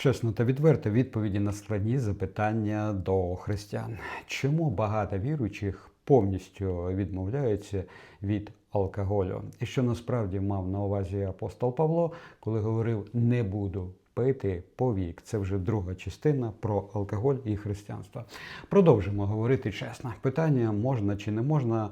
Чесно та відверто відповіді на складні запитання до християн. Чому багато віруючих повністю відмовляються від алкоголю? І що насправді мав на увазі апостол Павло, коли говорив не буду пити повік. Це вже друга частина про алкоголь і християнство. Продовжимо говорити чесно. Питання можна чи не можна.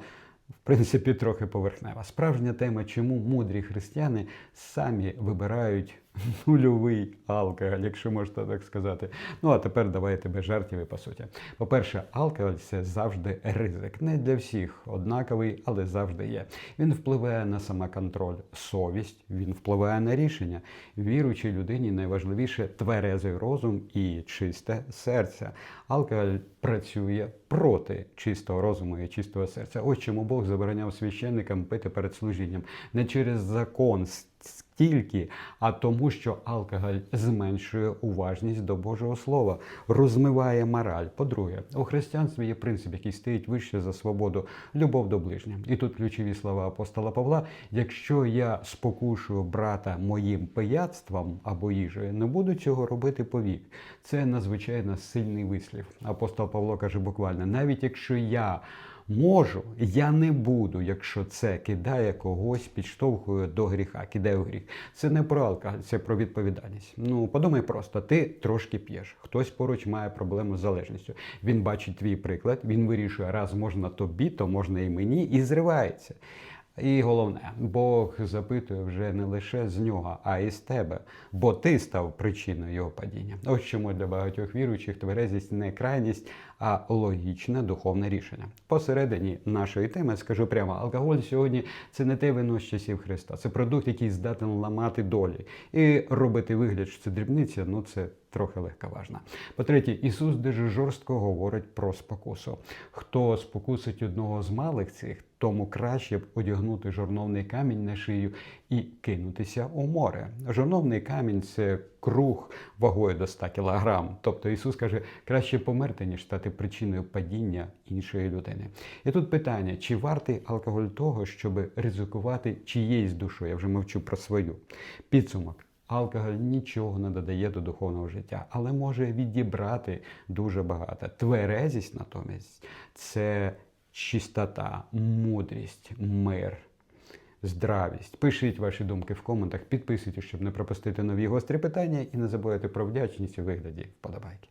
В принципі, трохи поверхнева. Справжня тема, чому мудрі християни самі вибирають нульовий алкоголь, якщо можна так сказати. Ну а тепер давайте без жартів і по суті. По-перше, алкоголь це завжди ризик. Не для всіх однаковий, але завжди є. Він впливає на самоконтроль, совість, він впливає на рішення. Віруючій людині найважливіше тверезий розум і чисте серце. Алкоголь працює проти чистого розуму і чистого серця. Ось чому Бог забороняв священникам пити перед служінням не через закон стільки, а тому, що алкоголь зменшує уважність до Божого Слова, розмиває мораль. По-друге, у християнстві є принцип, який стоїть вище за свободу, любов до ближнього. І тут ключові слова апостола Павла: якщо я спокушую брата моїм пияцтвом або їжею, не буду цього робити повік. Це надзвичайно сильний вислів. Апостол Павло каже буквально, навіть якщо я можу, я не буду, якщо це кидає когось, підштовхує до гріха, кидає у гріх. Це не про алкоголь, це про відповідальність. Ну подумай просто, ти трошки п'єш. Хтось поруч має проблему з залежністю. Він бачить твій приклад, він вирішує, раз можна тобі, то можна і мені, і зривається. І головне, Бог запитує вже не лише з нього, а й з тебе, бо ти став причиною його падіння. Ось чому для багатьох віруючих тверезість не крайність, а логічне духовне рішення. Посередині нашої теми скажу прямо: алкоголь сьогодні це не те вино з часів Христа, це продукт, який здатен ламати долі. І робити вигляд, що це дрібниця, ну це трохи легковажно. По-третє, Ісус дуже жорстко говорить про спокусу. Хто спокусить одного з малих цих, тому краще б одягнути жорновний камінь на шию і кинутися у море. Жорновний камінь це круг вагою до 100 кг. Тобто Ісус каже, краще померти, ніж стати причиною падіння іншої людини. І тут питання: чи вартий алкоголь того, щоб ризикувати чиєюсь душою? Я вже мовчу про свою підсумок. Алкоголь нічого не додає до духовного життя, але може відібрати дуже багато. Тверезість натомість це чистота, мудрість, мир, здравість. Пишіть ваші думки в коментах, підписуйтесь, щоб не пропустити нові гострі питання, і не забувайте про вдячність у вигляді вподобайки.